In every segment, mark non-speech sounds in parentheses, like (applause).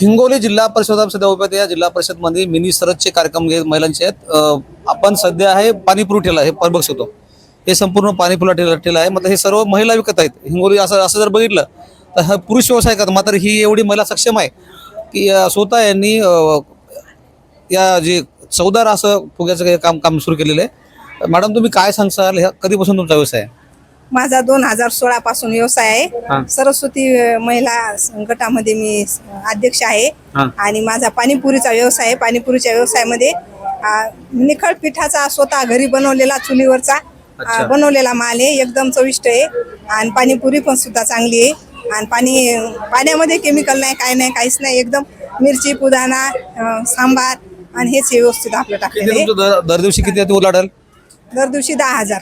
हिंगोली जिल्हा परिषद सध्या उभ्या या जिल्हा परिषदमध्ये मिनी सरसचे कार्यक्रम घेत महिलांचे आहेत. आपण सध्या आहे पाणी पुरवठ्याला हे पर बघतो हे संपूर्ण पाणी पुरवठा ठेला आहे. मात्र हे सर्व महिला विकत आहेत. हिंगोली असं असं जर बघितलं तर हा पुरुष व्यवसाय करतात. मात्र ही एवढी महिला सक्षम आहे की स्वतः यांनी या जे चौदार असं फुग्याचं काही काम काम सुरू केलेलं आहे. मॅडम तुम्ही काय सांगसाल? ह्या कधीपासून तुमचा व्यवसाय आहे? माझा दोन हजार सोळा पासून व्यवसाय. आहे. सरस्वती महिला गटामध्ये मी अध्यक्ष आहे. हा. आणि माझा पाणीपुरीचा व्यवसाय आहे. पाणीपुरीच्या व्यवसायामध्ये निखळ पिठाचा स्वतः घरी बनवलेला चुलीवरचा. बनवलेला माल आहे. एकदम चविष्ट आहे. आणि पाणीपुरी पण सुद्धा चांगली आहे. आणि पाणी पाण्यामध्ये केमिकल नाही काय नाही काहीच नाही. एकदम मिरची पुदाणा अ, सांबार आणि हेच व्यवस्थित आपलं टाकलेलं किती आहे. तुमचं दर दर दिवशी किती आहे उलाढाल? दर दिवशी दहा हजार.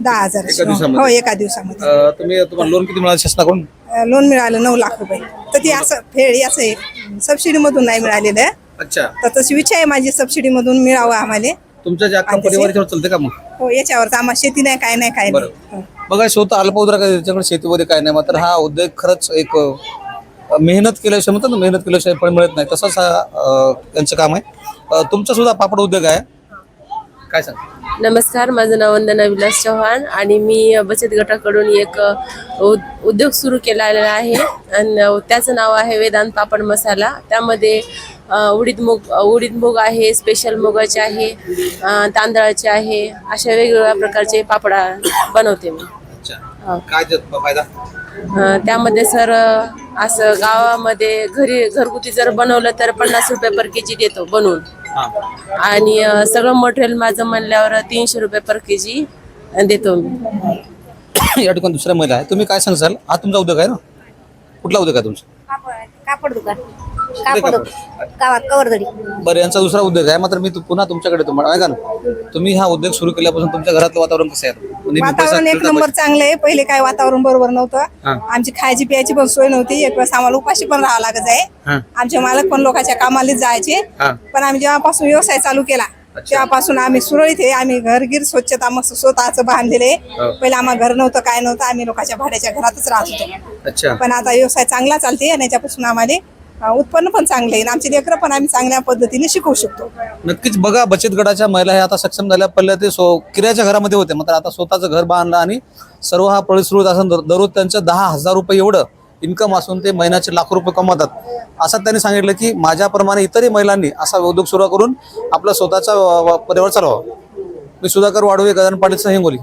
दहा हजार एका दिवसामध्ये? हो एका दिवसामध्ये. अ, तुम्ही तुम्हाला लोन किती मिळालं? शासनाकडून? लोन मिळालं नऊ लाख रुपये. तर ती असं फेड असं आहे सबसिडी मधून नाही मिळालेलं. आहे. अच्छा. तर तशी इच्छा आहे माझी सबसिडी मधून मिळावं आम्हाला. तुमच्या जे अख्खा आणि परिवार याच्यावर चालते का मग? हो याच्यावर तर आम्हाला शेती नाही काय नाही काय नाही. बरं. बघा स्वतः अल्पउद्रा त्याच्याकडे शेतीमध्ये काय नाही मात्र हा उद्योग खरंच एक अ, मेहनत केल्याशिवाय म्हणतात ना मेहनत केल्याशिवाय फळ मिळत नाही. तसंच हा अ, यांचं काम आहे. अ, तुमचा सुद्धा पापड उद्योग आहे. काय सांग नमस्कार माझं नाव वंदना विलास चव्हाण आणि मी बचत गटाकडून एक उद- उद्योग सुरू केलेला आहे. आणि त्याचं नाव आहे वेदांत पापड मसाला. त्यामध्ये अ, उडीद मूग उडीद मूग आहे स्पेशल मुगाचे आहे अ, तांदळाचे आहे अशा वेगवेगळ्या प्रकारचे पापड बनवते मी. अच्छा. हा. काय त्यात फायदा? अ, त्यामध्ये सर असं गावामध्ये घरी घरगुती जर बनवलं तर पन्नास रुपये पर के जी देतो बनवून. आणि सगळं मटेरियल माझं म्हणल्यावर तीनशे रुपये पर के जी देतो मी. (coughs) या ठिकाणी दुसऱ्या महिला आहे. तुम्ही काय सांगसाल हा तुमचा उद्योग आहे ना? कुठला उद्योग आहे तुमचा? कापड दुकान. कापड. कापड गावात कवरदडी बरं यांचा दुसरा उद्योग आहे. मात्र मी तु- पुन्हा तुमच्याकडे तुम्हाला ऐका ना. तुम्ही हा उद्योग सुरू केल्यापासून तुमच्या घरातलं वातावरण कसं आहे? नेहमी पैसा वातावरण एक फिरता नंबर. चांगलं आहे. पहिले काय वातावरण बरोबर हा. नव्हतं आमची खायची प्यायची पण सोय नव्हती. एक वेळेस आम्हाला उपाशी पण राहावं लागत आहे. हा. आमचे मालक पण लोकांच्या कामाला जायचे. हा. पण आम्ही जेव्हापासून व्यवसाय चालू केला तेव्हापासून आम्ही सुरळीत आहे. आम्ही घरगीर स्वच्छता मस्त स्वतःच बांधलेले हो. पहिले आम्हाला घर नव्हतं काय नव्हतं. आम्ही लोकांच्या भाड्याच्या घरातच राहत होतो. अच्छा. पण आता व्यवसाय चांगला चालते आणि याच्यापासून आम्हाला उत्पन्न पण चांगलं आहे. आणि आमचे लेकरं पण आम्ही चांगल्या पद्धतीने शिकवू शकतो. नक्कीच बघा बचत गटाच्या महिला हे आता सक्षम झाल्या. पहिल्या ते सो किरायाच्या घरामध्ये होते. मात्र आता स्वतःचं घर बांधलं आणि सर्व हा परिस्रोत असून दर- दररोज त्यांचं दहा हजार रुपये एवढं इन्कम असून ते महिन्याचे लाखो रुपये कमवतात. असं त्यांनी सांगितलं की माझ्याप्रमाणे इतरही महिलांनी असा उद्योग सुरू करून आपला स्वतःचा अ, परिवार चालवा मी सुधाकर वाडवे गजान पाटील हिंगोली